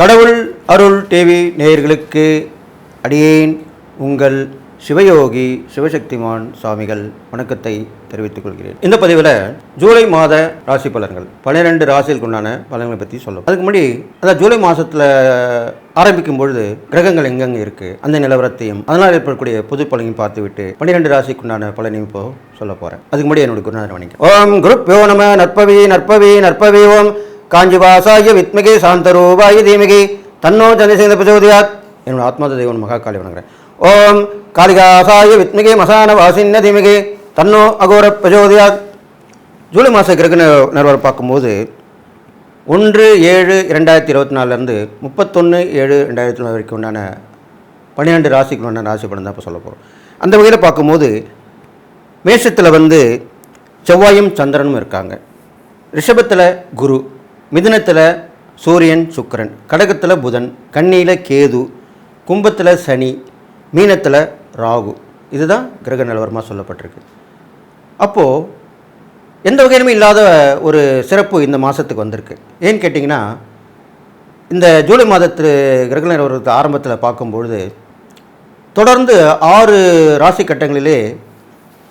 கடவுள் அருள் டிவி நேயர்களுக்கு அடியேன் உங்கள் சிவயோகி சிவசக்திமான் சுவாமிகள் வணக்கத்தை தெரிவித்துக் கொள்கிறேன். இந்த பதிவில் ஜூலை மாத ராசி பலன்கள் பன்னிரெண்டு ராசிகளுக்கு உண்டான பலன்களை பற்றி சொல்லும் அதுக்கு முன்னாடி அதாவது ஜூலை மாதத்தில் ஆரம்பிக்கும் பொழுது கிரகங்கள் எங்கெங்கே இருக்குது அந்த நிலவரத்தையும் அதனால் ஏற்படக்கூடிய புது பலனையும் பார்த்துவிட்டு பன்னிரெண்டு ராசிக்கு உண்டான பலனையும் இப்போ சொல்ல போகிறேன் அதுக்கு முன்னாடி என்னுடைய குருநாதர் வணக்கம் ஓம் குருப் யோ நம நற்பவி நற்பவி நற்பவி ஓம். காஞ்சிவாசாய வித்மிகி சாந்தரூபாய தீமிகி. தன்னோ சந்திரசேகர பிரச்சோதியாத். என்னோட ஆத்மாத தெய்வன் மகாகாளி வணங்குறேன். ஓம் காளிகாசாய வித்மிகி மசான வாசின்ன தீமிகி. தன்னோ அகோர பிரச்சோதியாத். ஜூலை மாத கிரக நில- பார்க்கும்போது ஒன்று ஏழு இரண்டாயிரத்தி இருபத்தி நாலுலேருந்து முப்பத்தொன்று ஏழு ரெண்டாயிரத்தி நாலு வரைக்கும் உண்டான பன்னிரெண்டு ராசிக்கு உண்டான ராசி படம் தான் இப்போ சொல்ல போகிறோம் அந்த வகையில் பார்க்கும்போது மேஷத்தில் வந்து செவ்வாயும் சந்திரனும் இருக்காங்க. ரிஷபத்தில் குரு மிதுனத்தில் சூரியன் சுக்கிரன் கடகத்தில் புதன் கண்ணியில் கேது கும்பத்தில் சனி மீனத்தில் ராகு. இதுதான் கிரக நிலவரமாக சொல்லப்பட்டிருக்கு. அப்போது எந்த வகையிலுமே இல்லாத ஒரு சிறப்பு இந்த மாதத்துக்கு வந்திருக்கு. ஏன்னு கேட்டிங்கன்னா இந்த ஜூலை மாதத்து கிரக நிலவரத்து ஆரம்பத்தில் பார்க்கும்பொழுது தொடர்ந்து ஆறு ராசி கட்டங்களிலே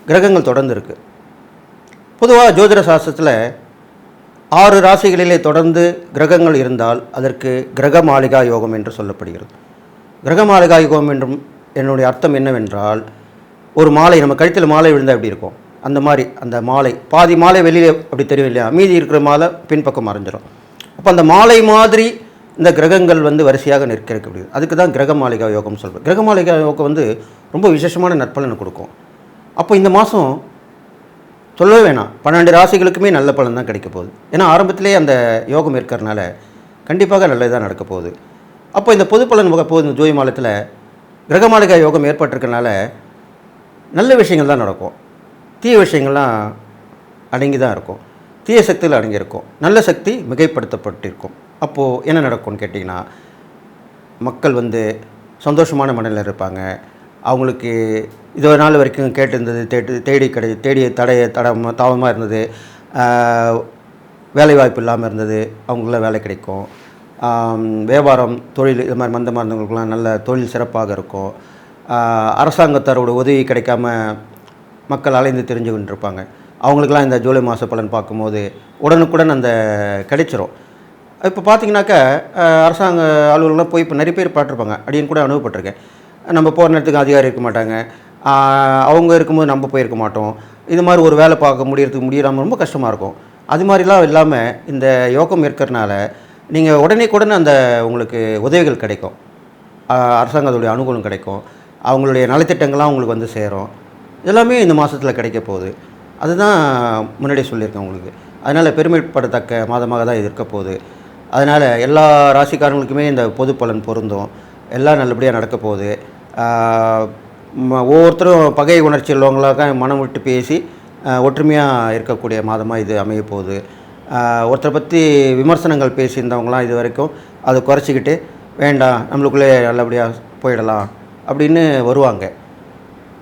கிரகங்கள் தொடர்ந்து இருக்குது பொதுவாக ஜோதிட சாஸ்திரத்தில் ஆறு ராசிகளிலே தொடர்ந்து கிரகங்கள் இருந்தால் அதற்கு கிரக மாளிகா யோகம் என்று சொல்லப்படுகிறது. கிரக மாளிகா யோகம் என்றும் என்னுடைய அர்த்தம் என்னவென்றால் ஒரு மாலை நம்ம கழுத்தில் மாலை விழுந்தால் எப்படி இருக்கும்? அந்த மாதிரி அந்த மாலை பாதி மாலை வெளியில் அப்படி தெரியும் இல்லையா மீதி இருக்கிற மாலை பின்பக்கம் மறைஞ்சிடும் அப்போ அந்த மாலை மாதிரி இந்த கிரகங்கள் வந்து வரிசையாக நிற்க முடியுது அதுக்கு தான் கிரக மாளிகா யோகம் சொல்கிறோம் கிரக மாளிகா யோகம் வந்து ரொம்ப விசேஷமான நற்பலனை கொடுக்கும். அப்போ இந்த மாதம் சொல்லவே வேணாம். பன்னெண்டு ராசிகளுக்குமே நல்ல பலன் தான் கிடைக்க போகுது. ஏன்னா ஆரம்பத்திலே அந்த யோகம் இருக்கிறனால கண்டிப்பாக நல்லது தான் நடக்க போகுது. அப்போ இந்த பொது பலன் முக போகுது இந்த ஜோதி மாலத்தில் கிரகமாளிகா யோகம் ஏற்பட்டிருக்கனால நல்ல விஷயங்கள் தான் நடக்கும். தீய விஷயங்கள்லாம் அடங்கி தான் இருக்கும். தீய சக்தியில் அடங்கியிருக்கும் நல்ல சக்தி மிகைப்படுத்தப்பட்டிருக்கும். அப்போது என்ன நடக்கும்னு கேட்டிங்கன்னா மக்கள் வந்து சந்தோஷமான மனநிலையில் இருப்பாங்க. அவங்களுக்கு இது நாள் வரைக்கும் கேட்டிருந்தது தேடி தேடி கிடை தேடிய தடைய தடமாக தாமமாக இருந்தது. வேலைவாய்ப்பு இல்லாமல் இருந்தது. அவங்களுக்குலாம் வேலை கிடைக்கும். வியாபாரம் தொழில் இது மாதிரி மந்தமாக இருந்தவங்களுக்குலாம் நல்ல தொழில் சிறப்பாக இருக்கும். அரசாங்கத்தாரோட உதவி கிடைக்காம மக்கள் அலைந்து தெரிஞ்சு கொண்டிருப்பாங்க. அவங்களுக்கெல்லாம் இந்த ஜூலை மாத பலன் பார்க்கும்போது உடனுக்குடன் அந்த கிடைச்சிரும். இப்போ பார்த்தீங்கன்னாக்கா அரசாங்க அலுவலகம்லாம் போய் இப்போ நிறைய பேர் பார்த்துருப்பாங்க. அப்படின்னு கூட அனுபவப்பட்டிருக்கேன். நம்ம போகிற நேரத்துக்கு அதிகாரி இருக்க மாட்டாங்க. அவங்க இருக்கும்போது நம்ம போயிருக்க மாட்டோம். இது மாதிரி ஒரு வேலை பார்க்க முடியறதுக்கு முடியாமல் ரொம்ப கஷ்டமாக இருக்கும். அது மாதிரிலாம் இல்லாமல் இந்த யோகம் இருக்கிறனால நீங்கள் உடனே உடனே அந்த உங்களுக்கு உதவிகள் கிடைக்கும். அரசாங்கத்துடைய அனுகூலம் கிடைக்கும். அவங்களுடைய நலத்திட்டங்கள்லாம் உங்களுக்கு வந்து சேரும். எல்லாமே இந்த மாதத்தில் கிடைக்க போகுது. அதுதான் முன்னாடியே சொல்லியிருக்கேன் உங்களுக்கு. அதனால் பெருமைப்படத்தக்க மாதமாக தான் இது இருக்க போகுது. அதனால் எல்லா ராசிக்காரங்களுக்குமே இந்த பொது பலன் பொருந்தும். எல்லாம் நல்லபடியாக நடக்க போகுது. ஒவ்வொருத்தரும் பகை உணர்ச்சி உள்ளவங்களாக மனம் விட்டு பேசி ஒற்றுமையாக இருக்கக்கூடிய மாதமாக இது அமைய போகுது. ஒருத்தரை பற்றி விமர்சனங்கள் பேசியிருந்தவங்களாம் இது வரைக்கும் அதை குறைச்சிக்கிட்டு வேண்டாம் நம்மளுக்குள்ளே நல்லபடியாக போயிடலாம் அப்படின்னு வருவாங்க.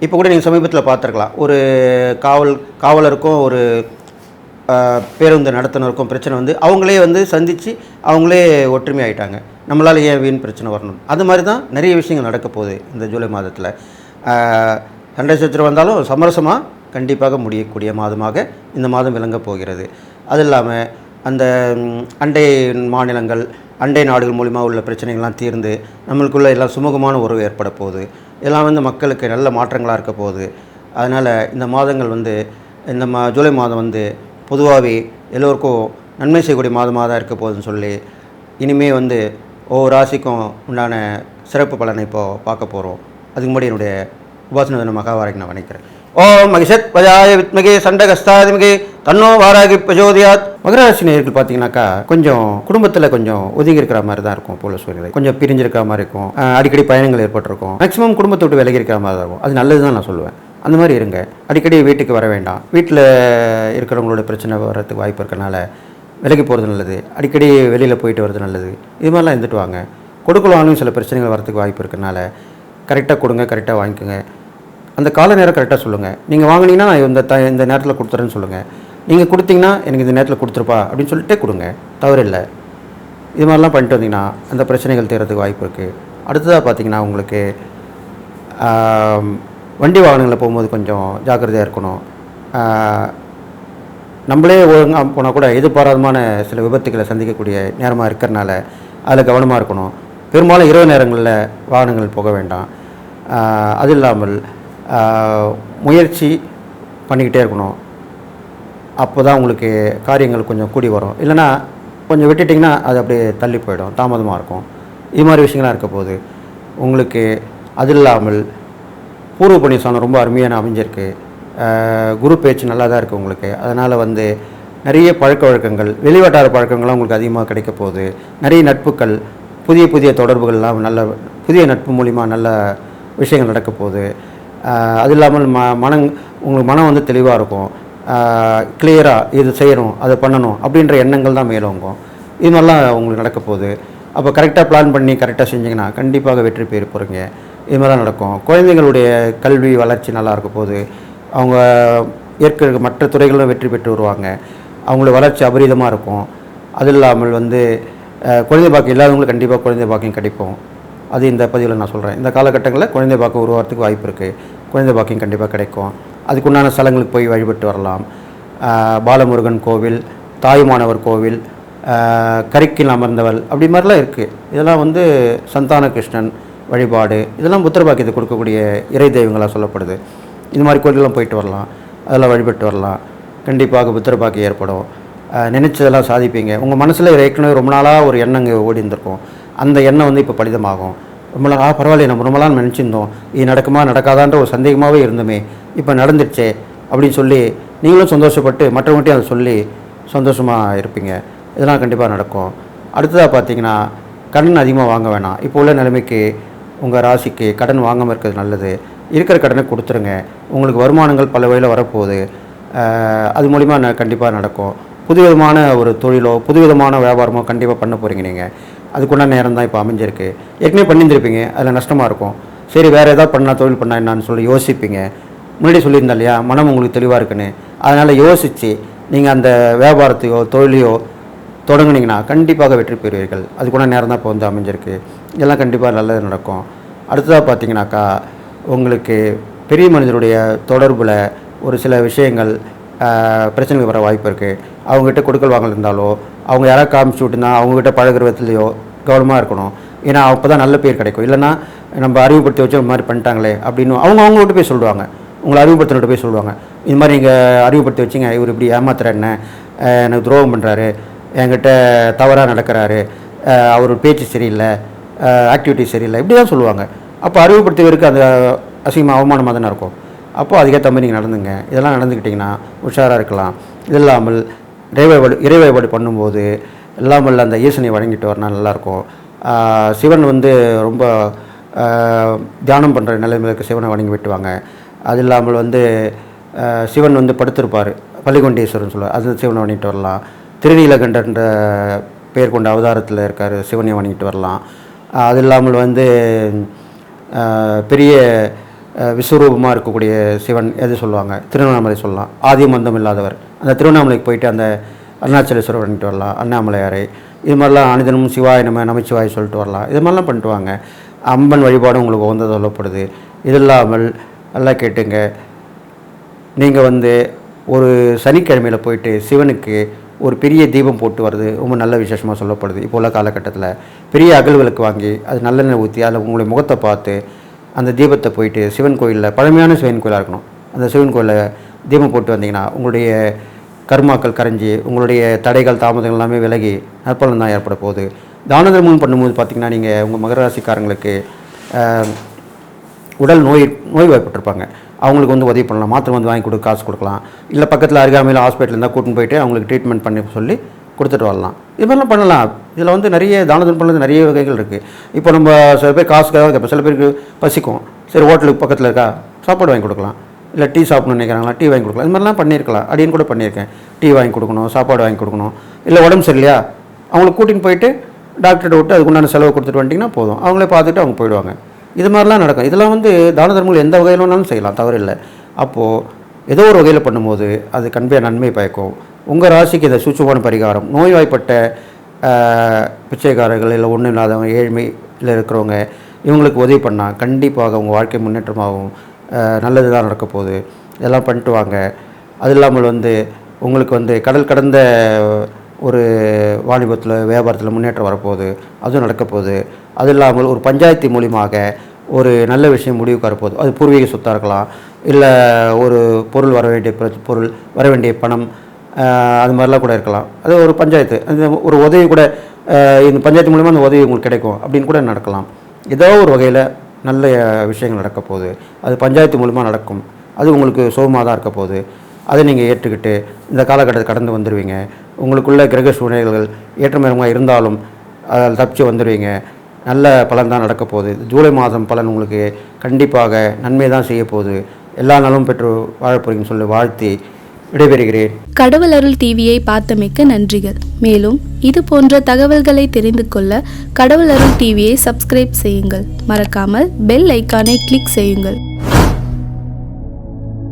இப்போ கூட நீங்கள் சமீபத்தில் பார்த்துருக்கலாம். ஒரு காவல் காவலருக்கும் ஒரு பேருந்து நடத்துனருக்கும் பிரச்சனை வந்து அவங்களே வந்து சந்தித்து அவங்களே ஒற்றுமை ஆகிட்டாங்க நம்மளால் ஏன் வீண் பிரச்சனை வரணும்? அது மாதிரி தான் நிறைய விஷயங்கள் நடக்க போகுது இந்த ஜூலை மாதத்தில். சண்டை சச்சரவு வந்தாலும் சமரசமாக கண்டிப்பாக முடியக்கூடிய மாதமாக இந்த மாதம் விளங்கப் போகிறது. அது இல்லாமல் அந்த அண்டை மாநிலங்கள் அண்டை நாடுகள் மூலிமா உள்ள பிரச்சனைகள்லாம் தீர்ந்து நம்மளுக்குள்ள எல்லாம் சுமூகமான உறவு ஏற்பட போகுது. எல்லாம் வந்து மக்களுக்கு நல்ல மாற்றங்களாக இருக்க போகுது. அதனால் இந்த மாதங்கள் வந்து இந்த மா ஜூலை மாதம் வந்து பொதுவாகவே எல்லோருக்கும் நன்மை செய்யக்கூடிய மாதமாக தான் இருக்க போகுதுன்னு சொல்லி இனிமே வந்து ஒவ்வொரு ராசிக்கும் உண்டான சிறப்பு பலனை இப்போது பார்க்க போகிறோம் அதுக்கு முன்னாடி என்னுடைய உபாசன தின மகாவாரைக்கு நான் வணக்கிறேன். ஓம் மகிஷத் பஜாய வித்மகே சண்டகஸ்தாதிமிகே தன்னோ வாராகி பிரஜோதியாத் மகராசி நேர்கள் பார்த்தீங்கன்னாக்கா கொஞ்சம் குடும்பத்தில் கொஞ்சம் ஒதுங்கி இருக்கிற மாதிரி தான் இருக்கும் போல சூழ்நிலை. கொஞ்சம் பிரிஞ்சிருக்கிற மாதிரி இருக்கும். அடிக்கடி பயணங்கள் ஏற்பட்டிருக்கும். மேக்ஸிமம் குடும்பத்தை விட்டு விலகி இருக்கிற மாதிரி தான் இருக்கும். அது நல்லது தான் நான் சொல்லுவேன். அந்த மாதிரி இருங்க. அடிக்கடி வீட்டுக்கு வர வேண்டாம். வீட்டில் இருக்கிறவங்களோட பிரச்சனை வர்றதுக்கு வாய்ப்பு இருக்கறனால விலகி போகிறது நல்லது. அடிக்கடி வெளியில் போயிட்டு வர்றது நல்லது. இது மாதிரிலாம் இருந்துட்டு வாங்க கொடுக்கலாலும் சில பிரச்சனைகள் வரதுக்கு வாய்ப்பு இருக்கனால கரெக்டாக கொடுங்க கரெக்டாக வாங்கிக்கோங்க. அந்த கால நேரம் கரெக்டாக சொல்லுங்கள் நீங்கள் வாங்கினீங்கன்னா நான் இந்த த இந்த நேரத்தில் கொடுத்துறேன்னு சொல்லுங்கள் நீங்கள் கொடுத்தீங்கன்னா எனக்கு இந்த நேரத்தில் கொடுத்துருப்பா அப்படின்னு சொல்லிட்டே கொடுங்க. இல்லை. இது மாதிரிலாம் பண்ணிட்டு வந்தீங்கன்னா அந்த பிரச்சனைகள் தீர்றதுக்கு வாய்ப்பு இருக்குது அடுத்ததாக பார்த்தீங்கன்னா உங்களுக்கு வண்டி வாகனங்களில் போகும்போது கொஞ்சம் ஜாக்கிரதையாக இருக்கணும். நம்மளே ஒழுங்காக போனால் கூட எதிர்பாராதமான சில விபத்துக்களை சந்திக்கக்கூடிய நேரமாக இருக்கிறனால அதில் கவனமாக இருக்கணும். பெரும்பாலும் இரவு நேரங்களில் வாகனங்கள் போக வேண்டாம். அது இல்லாமல் முயற்சி பண்ணிக்கிட்டே இருக்கணும். அப்போ தான் உங்களுக்கு காரியங்கள் கொஞ்சம் கூடி வரும். இல்லைன்னா கொஞ்சம் விட்டுட்டிங்கன்னா அது அப்படியே தள்ளி போயிடும் தாமதமாக இருக்கும். இது மாதிரி விஷயங்கள்லாம் இருக்க போது உங்களுக்கு அது இல்லாமல் பூர்வ பணி சாணம் ரொம்ப அருமையான அமைஞ்சிருக்கு. குரு பேச்சு நல்லா தான் இருக்குது உங்களுக்கு. அதனால் வந்து நிறைய பழக்க வழக்கங்கள் வெளிவட்டார பழக்கங்கள்லாம் உங்களுக்கு அதிகமாக கிடைக்க போகுது. நிறைய நட்புகள் புதிய புதிய தொடர்புகள்லாம் நல்ல புதிய நட்பு மூலிமா நல்ல விஷயங்கள் நடக்க போகுது. அது இல்லாமல் ம மனம் உங்களுக்கு மனம் வந்து தெளிவாக இருக்கும். கிளியராக இது செய்யணும் அதை பண்ணணும் அப்படின்ற எண்ணங்கள் தான் மேலோங்கும் இது மாதிரிலாம் உங்களுக்கு நடக்க போகுது. அப்போ கரெக்டாக பிளான் பண்ணி கரெக்டாக செஞ்சிங்கன்னா கண்டிப்பாக வெற்றி பெற போகிறீங்க இது மாதிரிலாம் நடக்கும். குழந்தைங்களுடைய கல்வி வளர்ச்சி நல்லா இருக்க போகுது. அவங்க ஏற்க மற்ற துறைகளிலும் வெற்றி பெற்று வருவாங்க. அவங்களோட வளர்ச்சி அபரிதமாக இருக்கும். அது இல்லாமல் வந்து குழந்தை பாக்கியம் இல்லாதவங்களுக்கு கண்டிப்பாக குழந்தை பாக்கியம் கிடைக்கும் அது இந்த பதிவில் நான் சொல்கிறேன் இந்த காலகட்டங்களில் குழந்தை பாக்கியம் உருவாகிறதுக்கு வாய்ப்பு இருக்குது குழந்தை பாக்கியம் கண்டிப்பாக கிடைக்கும். அதுக்குண்டான ஸ்தலங்களுக்கு போய் வழிபட்டு வரலாம். பாலமுருகன் கோவில் தாயுமானவர் கோவில் அஹ், கரிக்கில் அமர்ந்தவள் அப்படி மாதிரிலாம் இருக்குது இதெல்லாம் வந்து சந்தான கிருஷ்ணன் வழிபாடு. இதெல்லாம் புத்திர பாக்கியத்தை கொடுக்கக்கூடிய இறை தெய்வங்களாக சொல்லப்படுது. இது மாதிரி கோயிலெலாம் போயிட்டு வரலாம். அதெல்லாம் வழிபட்டு வரலாம். கண்டிப்பாக புத்திர ஏற்படும். நினச்சதெல்லாம் சாதிப்பீங்க. உங்கள் மனசில் ஏற்கனவே ரொம்ப நாளாக ஒரு எண்ணங்க ஓடி இருந்திருக்கும். அந்த எண்ணம் வந்து இப்போ பலிதமாகும். ரொம்ப நாள் ஆ பரவாயில்ல நம்ம ரொம்ப நாள் நினச்சிருந்தோம். இது நடக்குமா நடக்காதான்ற ஒரு சந்தேகமாகவே இருந்தோமே. இப்போ நடந்துடுச்சே அப்படின்னு சொல்லி நீங்களும் சந்தோஷப்பட்டு மற்றவங்கள்ட்டையும் அதை சொல்லி சந்தோஷமாக இருப்பீங்க. இதெல்லாம் கண்டிப்பாக நடக்கும். அடுத்ததாக பார்த்தீங்கன்னா கடன் அதிகமாக வாங்க வேணாம். இப்போ உள்ள நிலைமைக்கு உங்கள் ராசிக்கு கடன் வாங்காமல் இருக்கிறது நல்லது. இருக்கிற கடனை கொடுத்துருங்க. உங்களுக்கு வருமானங்கள் பல வகையில் வரப்போகுது. அது மூலிமா நான் கண்டிப்பாக நடக்கும். புதுவிதமான ஒரு தொழிலோ புதுவிதமான வியாபாரமோ கண்டிப்பாக பண்ண போகிறீங்க நீங்கள் அதுக்குண்டான நேரம் தான் இப்போ அமைஞ்சிருக்கு. ஏற்கனவே பண்ணியிருந்திருப்பீங்க அதில் நஷ்டமாக இருக்கும். சரி வேறு ஏதாவது பண்ணால் தொழில் பண்ணால் என்னான்னு சொல்லி யோசிப்பீங்க. முன்னாடி சொல்லியிருந்தா இல்லையா? மனம் உங்களுக்கு தெளிவாக இருக்குன்னு. அதனால் யோசித்து நீங்கள் அந்த வியாபாரத்தையோ தொழிலையோ தொடங்குனீங்கன்னா கண்டிப்பாக வெற்றி பெறுவீர்கள். அதுக்குண்டான நேரம் தான் இப்போ வந்து அமைஞ்சிருக்கு. இதெல்லாம் கண்டிப்பாக நல்லது நடக்கும். அடுத்ததாக பார்த்தீங்கன்னாக்கா உங்களுக்கு பெரிய மனிதருடைய தொடர்பில் ஒரு சில விஷயங்கள் பிரச்சனைகள் வர வாய்ப்பு இருக்குது அவங்ககிட்ட கொடுக்கல் வாங்கல் இருந்தாலோ அவங்க யாராவது காமிச்சு விட்டுனா அவங்ககிட்ட பழகுற விதத்துலையோ கவனமாக இருக்கணும். ஏன்னா அப்போ தான் நல்ல பேர் கிடைக்கும். இல்லைன்னா நம்ம அறிவுப்படுத்தி வச்சு ஒரு மாதிரி பண்ணிட்டாங்களே அப்படின்னு அவங்க அவங்ககிட்ட போய் சொல்லுவாங்க. உங்களை அறிவுப்படுத்தினோட போய் சொல்லுவாங்க. இது மாதிரி நீங்கள் அறிவுப்படுத்தி வச்சிங்க. இவர் இப்படி ஏமாத்துற என்ன? எனக்கு துரோகம் பண்ணுறாரு என்கிட்ட தவறாக நடக்கிறாரு. அவர் பேச்சு சரியில்லை. ஆக்டிவிட்டி சரியில்லை. இப்படி தான் சொல்லுவாங்க. அப்போ அறிவுப்படுத்தியவருக்கு அந்த அசிங்கமாக அவமானமாக தானே இருக்கும். அப்போ அதுக்கேற்ற மாதிரி நீங்கள் நடந்துங்க. இதெல்லாம் நடந்துக்கிட்டிங்கன்னா உஷாராக இருக்கலாம். இது இல்லாமல் இறைவழிபாடு இறைவழிபாடு பண்ணும்போது இல்லாமல் அந்த ஈசனை வணங்கிட்டு வரனா நல்லாயிருக்கும் சிவன் வந்து ரொம்ப தியானம் பண்ணுற நிலைமையில இருக்க சிவனை வணங்கி விட்டுவாங்க. அது இல்லாமல் வந்து சிவன் வந்து படுத்திருப்பார். பள்ளிகொண்டீஸ்வரன் சொல்லுவார். அது சிவனை வணங்கிட்டு வரலாம். திருநீலகண்டன்ற பேர் கொண்ட அவதாரத்தில் இருக்கார். சிவனை வணங்கிட்டு வரலாம். அது இல்லாமல் வந்து பெரிய விஸ்வரூபமாக இருக்கக்கூடிய சிவன் எது சொல்லுவாங்க? திருவண்ணாமலை சொல்லலாம். ஆதி மந்தம் இல்லாதவர். அந்த திருவண்ணாமலைக்கு போயிட்டு அந்த அருணாச்சலேஸ்வரர் பண்ணிட்டு வரலாம். அண்ணாமலையாரை இது மாதிரிலாம் அனிதனும் சிவாய் நம்ம நமச்சிவாய் சொல்லிட்டு வரலாம். இது மாதிரிலாம் பண்ணிட்டு வாங்க அம்மன் வழிபாடும் உங்களுக்கு உகந்த சொல்லப்படுது. இது இல்லாமல் நல்லா கேட்டுங்க. நீங்கள் வந்து ஒரு சனிக்கிழமையில் போயிட்டு சிவனுக்கு ஒரு பெரிய தீபம் போட்டு வருது ரொம்ப நல்ல விசேஷமாக சொல்லப்படுது. இப்போ உள்ள காலகட்டத்தில் பெரிய அகல் விளக்கு வாங்கி அது நல்லெண்ணெய் ஊற்றி அதில் உங்களுடைய முகத்தை பார்த்து அந்த தீபத்தை போயிட்டு சிவன் கோயிலில் பழமையான சிவன் கோயிலாக இருக்கணும். அந்த சிவன் கோயிலில் தீபம் போட்டு வந்தீங்கன்னா உங்களுடைய கர்மாக்கள் கரைஞ்சி உங்களுடைய தடைகள் தாமதங்கள் எல்லாமே விலகி நற்பலன் தான் ஏற்பட போகுது. தான தர்மம் பண்ணும்போது பார்த்தீங்கன்னா நீங்கள் உங்கள் மகராசிக்காரங்களுக்கு உடல் நோய் நோய் வாய்ப்பட்டிருப்பாங்க. அவங்களுக்கு வந்து உதவி பண்ணலாம். மாத்திரை வந்து வாங்கி கொடு காசு கொடுக்கலாம். இல்லை பக்கத்தில் அருகாமையில் ஹாஸ்பிட்டல் இருந்தால் கூட்டின்னு போயிட்டு அவங்களுக்கு ட்ரீட்மெண்ட் பண்ணி சொல்லி கொடுத்துட்டு வரலாம். இது மாதிரிலாம் பண்ணலாம். இதில் வந்து நிறைய தான பண்ணுறது நிறைய வகைகள் இருக்குது இப்போ நம்ம சில பேர் காசுக்காக கேட்போம். சில பேருக்கு பசிக்கும். சரி ஹோட்டலுக்கு பக்கத்தில் இருக்கா? சாப்பாடு வாங்கி கொடுக்கலாம். இல்லை டீ சாப்பிடணும்னு நினைக்கிறாங்களா? டீ வாங்கி கொடுக்கலாம். இது மாதிரிலாம் பண்ணியிருக்கலாம். அப்படின்னு கூட பண்ணியிருக்கேன். டீ வாங்கி கொடுக்கணும் சாப்பாடு வாங்கி கொடுக்கணும். இல்லை உடம்பு சரியில்லையா? அவங்கள கூட்டின்னு போயிட்டு டாக்டர்கிட்ட விட்டு அதுக்குண்டான செலவு கொடுத்துட்டு வந்துட்டிங்கன்னா போதும். அவங்களே பார்த்துட்டு அவங்க போயிடுவாங்க. இது மாதிரிலாம் நடக்கும். இதெல்லாம் வந்து தான தர்மங்கள் எந்த வகையில் வேணாலும் செய்யலாம் தவறில்லை அப்போது ஏதோ ஒரு வகையில் பண்ணும்போது அது கண்பியாக நன்மை பயக்கும். உங்கள் ராசிக்கு இதை சூட்சமான பரிகாரம். நோய்வாய்ப்பட்ட பிச்சைக்காரர்கள் இல்லை ஒன்றும் இல்லாதவங்க ஏழ்மையில் இருக்கிறவங்க இவங்களுக்கு உதவி பண்ணால் கண்டிப்பாக உங்கள் வாழ்க்கை முன்னேற்றமாகும் நல்லது தான் நடக்க போகுது. இதெல்லாம் பண்ணிட்டு வாங்க. அது இல்லாமல் வந்து உங்களுக்கு வந்து கடல் கடந்த ஒரு வாணிபத்தில் வியாபாரத்தில் முன்னேற்றம் வரப்போகுது. அதுவும் நடக்கப்போகுது அது இல்லாமல் ஒரு பஞ்சாயத்து மூலியமாக ஒரு நல்ல விஷயம் முடிவுக்கு வரப்போகுது. அது பூர்வீக சொத்தாக இருக்கலாம். இல்லை ஒரு பொருள் வர வேண்டிய பொருள் வர வேண்டிய பணம் அது மாதிரிலாம் கூட இருக்கலாம். அது ஒரு பஞ்சாயத்து. அந்த ஒரு உதவி கூட இந்த பஞ்சாயத்து மூலிமா அந்த உதவி உங்களுக்கு கிடைக்கும் அப்படின்னு கூட நடக்கலாம். ஏதோ ஒரு வகையில் நல்ல விஷயங்கள் நடக்க போகுது. அது பஞ்சாயத்து மூலிமா நடக்கும். அது உங்களுக்கு சுகமாக தான் இருக்க போகுது. அதை நீங்கள் ஏற்றுக்கிட்டு இந்த காலகட்டத்தை கடந்து வந்துடுவீங்க உங்களுக்குள்ள கிரக சூழ்நிலைகள் ஏற்றமேறமாக இருந்தாலும் அதில் தப்பிச்சு வந்துடுவீங்க நல்ல பலன் தான் நடக்க போகுது. ஜூலை மாதம் பலன் உங்களுக்கு கண்டிப்பாக நன்மை தான் செய்ய போகுது. எல்லா நாளும் பெற்று வாழப் சொல்லி வாழ்த்தி விடைபெறுகிறேன். கடவுள் அருள் டிவியை பார்த்தமைக்க நன்றிகள். மேலும் இது போன்ற தகவல்களை தெரிந்து கொள்ள கடவுள் அருள் டிவியை சப்ஸ்கிரைப் செய்யுங்கள். மறக்காமல் பெல் ஐக்கானை கிளிக் செய்யுங்கள்.